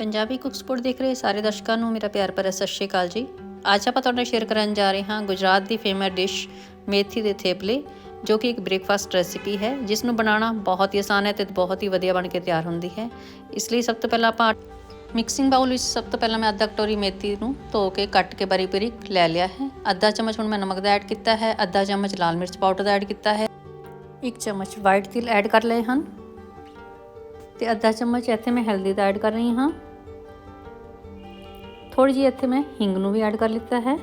Punjabi cook support ਦੇਖ ਰਹੇ ਸਾਰੇ ਦਰਸ਼ਕਾਂ ਨੂੰ ਮੇਰਾ ਪਿਆਰ ਭਰਿਆ ਸਤਿ ਸ਼੍ਰੀ ਅਕਾਲ ਜੀ। ਅੱਜ ਆਪਾਂ ਤੁਹਾਡੇ ਨਾਲ ਸ਼ੇਅਰ ਕਰਨ ਜਾ ਰਹੇ ਹਾਂ ਗੁਜਰਾਤ ਦੀ ਫੇਮਸ ਡਿਸ਼ ਮੇਥੀ ਦੇ ਥੇਪਲੇ, ਜੋ ਕਿ ਇੱਕ ਬ੍ਰੇਕਫਾਸਟ ਰੈਸਿਪੀ ਹੈ ਜਿਸ ਨੂੰ ਬਣਾਉਣਾ ਬਹੁਤ ਹੀ ਆਸਾਨ ਹੈ ਤੇ ਬਹੁਤ ਹੀ ਵਧੀਆ ਬਣ ਕੇ ਤਿਆਰ ਹੁੰਦੀ ਹੈ। ਇਸ ਲਈ ਸਭ ਤੋਂ ਪਹਿਲਾਂ ਆਪਾਂ ਮਿਕਸਿੰਗ ਬਾਉਲ ਵਿੱਚ ਸਭ ਤੋਂ ਪਹਿਲਾਂ ਮੈਂ ਅੱਧਾ ਕਟੋਰੀ ਮੇਥੀ ਨੂੰ ਧੋ ਕੇ ਕੱਟ ਕੇ ਬਾਰੀਕ ਬਾਰੀਕ ਲੈ ਲਿਆ ਹੈ। ਅੱਧਾ ਚਮਚ ਹੁਣ ਮੈਂ ਨਮਕ ਦਾ ਐਡ ਕੀਤਾ ਹੈ, ਅੱਧਾ ਚਮਚ ਲਾਲ ਮਿਰਚ ਪਾਊਡਰ ਦਾ ਐਡ ਕੀਤਾ ਹੈ, ਇੱਕ ਚਮਚ ਵਾਈਟ ਤਿਲ ਐਡ ਕਰ ਲਏ ਹਨ, ਤੇ ਅੱਧਾ ਚਮਚ ਇੱਥੇ ਮੈਂ ਹਲਦੀ ਦਾ ਐਡ ਕਰ ਰਹੀ ਹਾਂ। ਥੋੜੀ ਜਿਹੀ ਇੱਥੇ ਮੈਂ ਹਿੰਗ ਨੂੰ ਵੀ ਐਡ ਕਰ ਲਿੱਤਾ ਹੈ।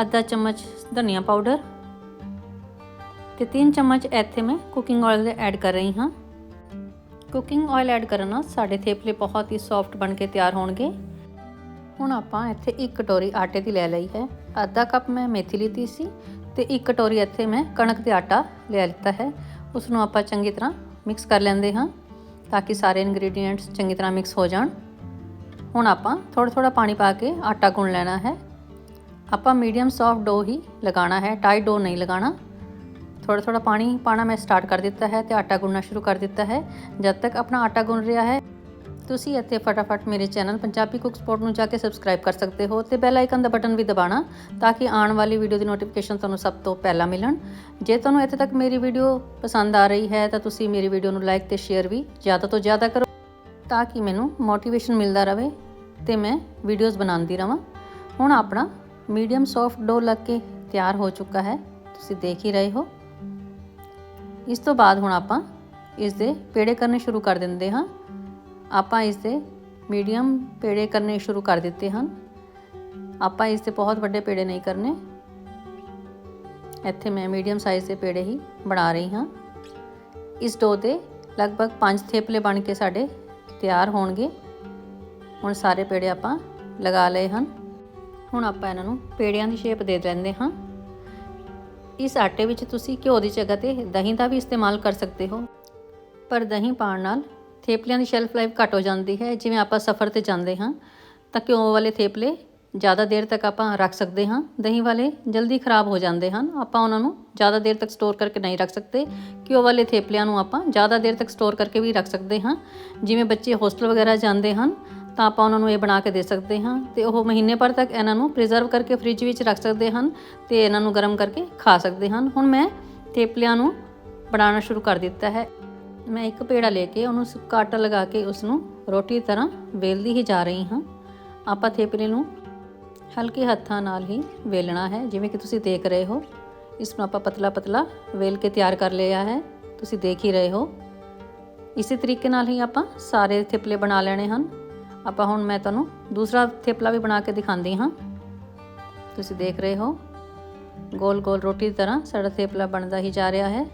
ਅੱਧਾ ਚਮਚ ਧਨੀਆ ਪਾਊਡਰ ਤੇ 3 ਚਮਚ ਇੱਥੇ ਮੈਂ ਕੁਕਿੰਗ ਆਇਲ ਐਡ ਕਰ ਰਹੀ ਹਾਂ। ਕੁਕਿੰਗ ਆਇਲ ਐਡ ਕਰਨ ਨਾਲ ਸਾਡੇ ਥੇਪਲੇ ਬਹੁਤ ਹੀ ਸੌਫਟ ਬਣ ਕੇ ਤਿਆਰ ਹੋਣਗੇ। ਹੁਣ ਆਪਾਂ ਇੱਥੇ ਇੱਕ ਕਟੋਰੀ ਆਟੇ ਦੀ ਲੈ ਲਈ ਹੈ। ਅੱਧਾ ਕੱਪ ਮੈਂ ਮੇਥੀ ਲਈ ਸੀ ਤੇ ਇੱਕ ਕਟੋਰੀ ਇੱਥੇ ਮੈਂ ਕਣਕ ਦੇ ਆਟਾ ਲੈ ਲਿੱਤਾ ਹੈ। ਉਸ ਨੂੰ ਆਪਾਂ ਚੰਗੀ ਤਰ੍ਹਾਂ ਮਿਕਸ ਕਰ ਲੈਂਦੇ ਹਾਂ ਤਾਂ ਕਿ ਸਾਰੇ ਇਨਗਰੀਡੀਐਂਟਸ ਚੰਗੀ ਤਰ੍ਹਾਂ ਮਿਕਸ ਹੋ ਜਾਣ। ਹੁਣ ਆਪਾਂ ਥੋੜਾ ਥੋੜਾ ਪਾਣੀ ਪਾ ਕੇ ਆਟਾ ਗੁੰਨ ਲੈਣਾ ਹੈ। ਆਪਾਂ ਮੀਡੀਅਮ ਸੌਫਟ ਡੋ ਹੀ ਲਗਾਉਣਾ ਹੈ ਟਾਈਟ ਡੋ ਨਹੀਂ ਲਗਾਉਣਾ। ਥੋੜਾ ਥੋੜਾ ਪਾਣੀ ਪਾਣਾ ਮੈਂ ਸਟਾਰਟ ਕਰ ਦਿੱਤਾ ਹੈ ਤੇ ਆਟਾ ਗੁੰਨਣਾ ਸ਼ੁਰੂ ਕਰ ਦਿੱਤਾ ਹੈ। ਜਦ ਤੱਕ ਆਪਣਾ ਆਟਾ ਗੁੰਨ ਰਿਹਾ ਹੈ, ਤੁਸੀਂ ਇੱਥੇ ਫਟਾਫਟ ਮੇਰੇ ਚੈਨਲ ਪੰਜਾਬੀ ਕੁੱਕ ਸਪੋਰਟ ਨੂੰ ਜਾ ਕੇ ਸਬਸਕ੍ਰਾਈਬ ਕਰ ਸਕਦੇ ਹੋ ਤੇ ਬੈਲ ਆਈਕਨ ਦਾ ਬਟਨ ਵੀ ਦਬਾਣਾ ਤਾਂ ਕਿ ਆਉਣ ਵਾਲੀ ਵੀਡੀਓ ਦੀ ਨੋਟੀਫਿਕੇਸ਼ਨ ਤੁਹਾਨੂੰ ਸਭ ਤੋਂ ਪਹਿਲਾਂ ਮਿਲਣ। ਜੇ ਤੁਹਾਨੂੰ ਇੱਥੇ ਤੱਕ ਮੇਰੀ ਵੀਡੀਓ ਪਸੰਦ ਆ ਰਹੀ ਹੈ ਤਾਂ ਤੁਸੀਂ ਮੇਰੀ ਵੀਡੀਓ ਨੂੰ ਲਾਈਕ ਤੇ ਸ਼ੇਅਰ ਵੀ ਜ਼ਿਆਦਾ ਤੋਂ ਜ਼ਿਆਦਾ ਕਰੋ ਤਾਂ ਕਿ ਮੈਨੂੰ ਮੋਟੀਵੇਸ਼ਨ ਮਿਲਦਾ ਰਹੇ। ਤੇ ਮੈਂ ਵੀਡੀਓਜ਼ ਬਣਾਉਂਦੀ ਰਵਾਂ। ਹੁਣ ਆਪਣਾ ਮੀਡੀਅਮ ਸੌਫਟ ਡੋ ਲੱਗ ਕੇ ਤਿਆਰ ਹੋ ਚੁੱਕਾ ਹੈ। ਤੁਸੀਂ ਦੇਖ ਹੀ ਰਹੇ ਹੋ। ਇਸ ਤੋਂ ਬਾਅਦ ਹੁਣ ਆਪਾਂ ਇਸ ਦੇ ਪੇੜੇ ਕਰਨੇ ਸ਼ੁਰੂ ਕਰ ਦਿੰਦੇ ਹਾਂ। ਆਪਾਂ ਇਸ ਦੇ ਮੀਡੀਅਮ ਪੇੜੇ ਕਰਨੇ ਸ਼ੁਰੂ ਕਰ ਦਿੱਤੇ ਹਨ। ਆਪਾਂ ਇਸ ਦੇ ਬਹੁਤ ਵੱਡੇ ਪੇੜੇ ਨਹੀਂ ਕਰਨੇ। ਇੱਥੇ ਮੈਂ ਮੀਡੀਅਮ ਸਾਈਜ਼ ਦੇ ਪੇੜੇ ਹੀ ਬਣਾ ਰਹੀ ਹਾਂ। ਇਸ ਡੋ ਦੇ ਲਗਭਗ 5 ਥੇਪਲੇ ਬਣ ਕੇ ਸਾਡੇ ਤਿਆਰ ਹੋਣਗੇ। ਹੁਣ ਸਾਰੇ ਪੇੜੇ ਆਪਾਂ ਲਗਾ ਲਏ ਹਨ। ਹੁਣ ਆਪਾਂ ਇਹਨਾਂ ਨੂੰ ਪੇੜਿਆਂ ਦੀ ਸ਼ੇਪ ਦੇ ਦਿੰਦੇ ਹਾਂ। ਇਸ ਆਟੇ ਵਿੱਚ ਤੁਸੀਂ ਘਿਓ ਦੀ ਜਗ੍ਹਾ ਤੇ ਦਹੀਂ ਦਾ ਵੀ ਇਸਤੇਮਾਲ ਕਰ ਸਕਦੇ ਹੋ। ਪਰ ਦਹੀਂ ਪਾਉਣ ਨਾਲ ਥੇਪਲਿਆਂ ਦੀ ਸ਼ੈਲਫ ਲਾਈਫ ਘੱਟ ਹੋ ਜਾਂਦੀ ਹੈ। ਜਿਵੇਂ ਆਪਾਂ ਸਫ਼ਰ ਤੇ ਜਾਂਦੇ ਹਾਂ, ਤਾਂ ਘਿਓ ਵਾਲੇ ਥੇਪਲੇ ਜ਼ਿਆਦਾ ਦੇਰ ਤੱਕ ਆਪਾਂ ਰੱਖ ਸਕਦੇ ਹਾਂ। ਦਹੀਂ ਵਾਲੇ ਜਲਦੀ ਖਰਾਬ ਹੋ ਜਾਂਦੇ ਹਨ। ਆਪਾਂ ਉਹਨਾਂ ਨੂੰ ਜ਼ਿਆਦਾ ਦੇਰ ਤੱਕ ਸਟੋਰ ਕਰਕੇ ਨਹੀਂ ਰੱਖ ਸਕਦੇ। ਘਿਓ ਵਾਲੇ ਥੇਪਲਿਆਂ ਨੂੰ ਆਪਾਂ ਜ਼ਿਆਦਾ ਦੇਰ ਤੱਕ ਸਟੋਰ ਕਰਕੇ ਵੀ ਰੱਖ ਸਕਦੇ ਹਾਂ। ਜਿਵੇਂ ਬੱਚੇ ਹੋਸਟਲ ਵਗੈਰਾ ਜਾਂਦੇ ਹਨ ਤਾਂ ਆਪਾਂ ਉਹਨਾਂ ਨੂੰ ਇਹ ਬਣਾ ਕੇ ਦੇ ਸਕਦੇ ਹਾਂ ਤੇ ਉਹ ਮਹੀਨੇ ਭਰ ਤੱਕ ਇਹਨਾਂ ਨੂੰ ਪ੍ਰੀਜ਼ਰਵ ਕਰਕੇ ਫ੍ਰਿਜ ਵਿੱਚ ਰੱਖ ਸਕਦੇ ਹਨ ਤੇ ਇਹਨਾਂ ਨੂੰ ਗਰਮ ਕਰਕੇ ਖਾ ਸਕਦੇ ਹਨ। ਹੁਣ ਮੈਂ ਥੇਪਲਿਆਂ ਨੂੰ ਬਣਾਉਣਾ ਸ਼ੁਰੂ ਕਰ ਦਿੱਤਾ ਹੈ। ਮੈਂ ਇੱਕ ਪੇੜਾ ਲੈ ਕੇ ਉਹਨੂੰ ਸੁੱਕਾ ਆਟਾ ਲਗਾ ਕੇ ਉਸ ਨੂੰ ਰੋਟੀ ਤਰ੍ਹਾਂ ਵੇਲਦੀ ਹੀ ਜਾ ਰਹੀ ਹਾਂ। ਆਪਾਂ ਥੇਪਲੇ ਨੂੰ ਹਲਕੇ ਹੱਥਾਂ ਨਾਲ ਹੀ ਵੇਲਣਾ ਹੈ, ਜਿਵੇਂ ਕਿ ਤੁਸੀਂ ਦੇਖ ਰਹੇ ਹੋ। ਇਸ ਨੂੰ ਆਪਾਂ ਪਤਲਾ ਪਤਲਾ ਵੇਲ ਕੇ ਤਿਆਰ ਕਰ ਲਿਆ ਹੈ। ਤੁਸੀਂ ਦੇਖ ਹੀ ਰਹੇ ਹੋ। ਇਸੇ ਤਰੀਕੇ ਨਾਲ ਹੀ ਆਪਾਂ ਸਾਰੇ ਥੇਪਲੇ ਬਣਾ ਲੈਣੇ ਹਨ। ਆਪਾਂ ਹੁਣ ਮੈਂ ਤੁਹਾਨੂੰ ਦੂਸਰਾ ਥੇਪਲਾ ਵੀ ਬਣਾ ਕੇ ਦਿਖਾਉਂਦੀ ਹਾਂ। ਤੁਸੀਂ ਦੇਖ ਰਹੇ ਹੋ, ਗੋਲ ਗੋਲ ਰੋਟੀ ਦੀ ਤਰ੍ਹਾਂ ਸਾਡਾ ਥੇਪਲਾ ਬਣਦਾ ਹੀ ਜਾ ਰਿਹਾ ਹੈ।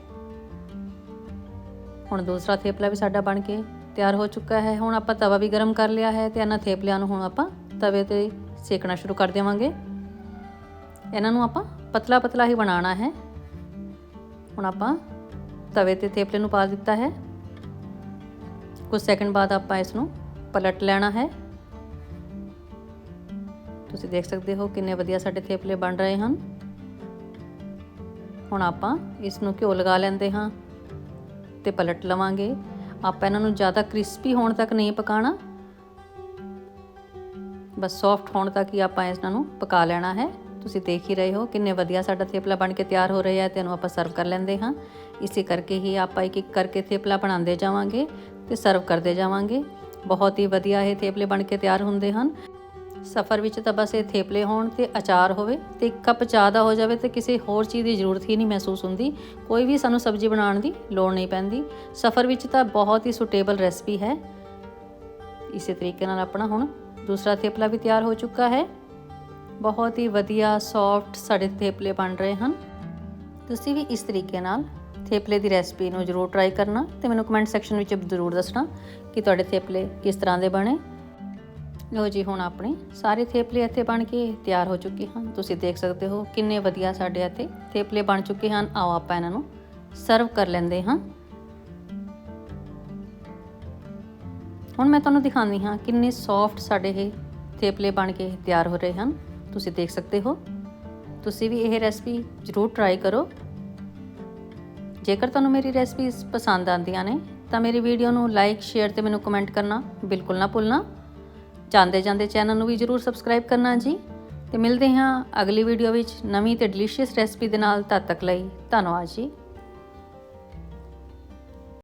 ਹੁਣ ਦੂਸਰਾ ਥੇਪਲਾ ਵੀ ਸਾਡਾ ਬਣ ਕੇ ਤਿਆਰ ਹੋ ਚੁੱਕਾ ਹੈ। ਹੁਣ ਆਪਾਂ ਤਵਾ ਵੀ ਗਰਮ ਕਰ ਲਿਆ ਹੈ ਤੇ ਇਹਨਾਂ ਥੇਪਲਿਆਂ ਨੂੰ ਹੁਣ ਆਪਾਂ ਤਵੇ ਤੇ ਸੇਕਣਾ ਸ਼ੁਰੂ ਕਰ ਦੇਵਾਂਗੇ। ਇਹਨਾਂ ਨੂੰ ਆਪਾਂ ਪਤਲਾ ਪਤਲਾ ਹੀ ਬਣਾਉਣਾ ਹੈ। ਹੁਣ ਆਪਾਂ ਤਵੇ ਤੇ ਥੇਪਲੇ ਨੂੰ ਪਾ ਦਿੱਤਾ ਹੈ। ਕੁਝ ਸੈਕਿੰਡ ਬਾਅਦ ਆਪਾਂ ਇਸ ਨੂੰ ਪਲਟ ਲੈਣਾ ਹੈ। ਤੁਸੀਂ ਦੇਖ ਸਕਦੇ ਹੋ ਕਿੰਨੇ ਵਧੀਆ ਸਾਡੇ ਥੇਪਲੇ ਬਣ ਰਹੇ ਹਨ। ਹੁਣ ਆਪਾਂ ਇਸ ਨੂੰ ਘਿਓ ਲਗਾ ਲੈਂਦੇ ਹਾਂ ਤੇ ਪਲਟ ਲਵਾਂਗੇ। ਆਪਾਂ ਇਹਨਾਂ ਨੂੰ ਜ਼ਿਆਦਾ ਕ੍ਰਿਸਪੀ ਹੋਣ ਤੱਕ ਨਹੀਂ ਪਕਾਣਾ। ਬਸ ਸੌਫਟ ਹੋਣ ਤੱਕ ਹੀ ਆਪਾਂ ਇਹਨਾਂ ਨੂੰ ਪਕਾ ਲੈਣਾ ਹੈ। ਤੁਸੀਂ ਦੇਖ ਹੀ ਰਹੇ ਹੋ ਕਿੰਨੇ ਵਧੀਆ ਸਾਡਾ ਥੇਪਲਾ ਬਣ ਕੇ ਤਿਆਰ ਹੋ ਰਿਹਾ ਹੈ ਤੇ ਇਹਨੂੰ ਆਪਾਂ ਸਰਵ ਕਰ ਲੈਂਦੇ ਹਾਂ। ਇਸੇ ਕਰਕੇ ਹੀ ਆਪਾਂ ਇੱਕ ਇੱਕ ਕਰਕੇ ਥੇਪਲਾ ਬਣਾਉਂਦੇ ਜਾਵਾਂਗੇ ਤੇ ਸਰਵ ਕਰਦੇ ਜਾਵਾਂਗੇ। ਬਹੁਤ ਹੀ ਵਧੀਆ ਇਹ ਥੇਪਲੇ ਬਣ ਕੇ ਤਿਆਰ ਹੁੰਦੇ ਹਨ। ਸਫ਼ਰ ਵਿੱਚ ਤਾਂ ਬਸ ਇਹ ਥੇਪਲੇ ਹੋਣ ਤੇ ਅਚਾਰ ਹੋਵੇ ਤੇ ਇੱਕ ਕੱਪ ਚਾਹ ਦਾ ਹੋ ਜਾਵੇ ਤੇ ਕਿਸੇ ਹੋਰ ਚੀਜ਼ ਦੀ ਜ਼ਰੂਰਤ ਹੀ ਨਹੀਂ ਮਹਿਸੂਸ ਹੁੰਦੀ। ਕੋਈ ਵੀ ਸਾਨੂੰ ਸਬਜ਼ੀ ਬਣਾਉਣ ਦੀ ਲੋੜ ਨਹੀਂ ਪੈਂਦੀ। ਸਫ਼ਰ ਵਿੱਚ ਤਾਂ ਬਹੁਤ ਹੀ ਸੁਟੇਬਲ ਰੈਸਪੀ ਹੈ। ਇਸੇ ਤਰੀਕੇ ਨਾਲ ਆਪਣਾ ਹੁਣ ਦੂਸਰਾ ਥੇਪਲਾ ਵੀ ਤਿਆਰ ਹੋ ਚੁੱਕਾ ਹੈ। ਬਹੁਤ ਹੀ ਵਧੀਆ ਸੌਫਟ ਸਾਡੇ ਥੇਪਲੇ ਬਣ ਰਹੇ ਹਨ। ਤੁਸੀਂ ਵੀ ਇਸ ਤਰੀਕੇ ਨਾਲ ਥੇਪਲੇ ਦੀ ਰੈਸਪੀ ਨੂੰ ਜ਼ਰੂਰ ਟਰਾਈ ਕਰਨਾ ਤੇ ਮੈਨੂੰ ਕਮੈਂਟ ਸੈਕਸ਼ਨ ਵਿੱਚ ਜ਼ਰੂਰ ਦੱਸਣਾ ਕਿ ਤੁਹਾਡੇ ਥੇਪਲੇ ਕਿਸ ਤਰ੍ਹਾਂ ਦੇ ਬਣੇ। ਲੋ ਜੀ, ਹੁਣ ਆਪਣੇ ਸਾਰੇ ਥੇਪਲੇ ਇੱਥੇ ਬਣ ਕੇ ਤਿਆਰ ਹੋ ਚੁੱਕੇ ਹਨ। ਤੁਸੀਂ ਦੇਖ ਸਕਦੇ ਹੋ ਕਿੰਨੇ ਵਧੀਆ ਸਾਡੇ ਇੱਥੇ ਥੇਪਲੇ ਬਣ ਚੁੱਕੇ ਹਨ। ਆਓ ਆਪਾਂ ਇਹਨਾਂ ਨੂੰ ਸਰਵ ਕਰ ਲੈਂਦੇ ਹਾਂ। ਹੁਣ ਮੈਂ ਤੁਹਾਨੂੰ ਦਿਖਾਉਂਦੀ ਹਾਂ ਕਿੰਨੇ ਸੌਫਟ ਸਾਡੇ ਇਹ ਥੇਪਲੇ ਬਣ ਕੇ ਤਿਆਰ ਹੋ ਰਹੇ ਹਨ। ਤੁਸੀਂ ਦੇਖ ਸਕਦੇ ਹੋ। ਤੁਸੀਂ ਵੀ ਇਹ ਰੈਸਪੀ ਜ਼ਰੂਰ ਟਰਾਈ ਕਰੋ। ਜੇਕਰ ਤੁਹਾਨੂੰ ਮੇਰੀ ਰੈਸਪੀਜ਼ ਪਸੰਦ ਆਉਂਦੀਆਂ ਨੇ, ਤਾਂ ਮੇਰੀ ਵੀਡੀਓ ਨੂੰ ਲਾਈਕ ਸ਼ੇਅਰ ਤੇ ਮੈਨੂੰ ਕਮੈਂਟ ਕਰਨਾ ਬਿਲਕੁਲ ਨਾ ਭੁੱਲਣਾ। ਜਾਂਦੇ ਜਾਂਦੇ ਚੈਨਲ ਨੂੰ ਵੀ ਜਰੂਰ ਸਬਸਕ੍ਰਾਈਬ ਕਰਨਾ ਜੀ। ਤੇ ਮਿਲਦੇ ਹਾਂ ਅਗਲੀ ਵੀਡੀਓ ਵਿੱਚ ਨਵੀਂ ਤੇ ਡਿਲੀਸ਼ੀਅਸ ਰੈਸਪੀ ਦੇ ਨਾਲ ਤਦ ਤੱਕ ਲਈ ਧੰਨਵਾਦ ਜੀ।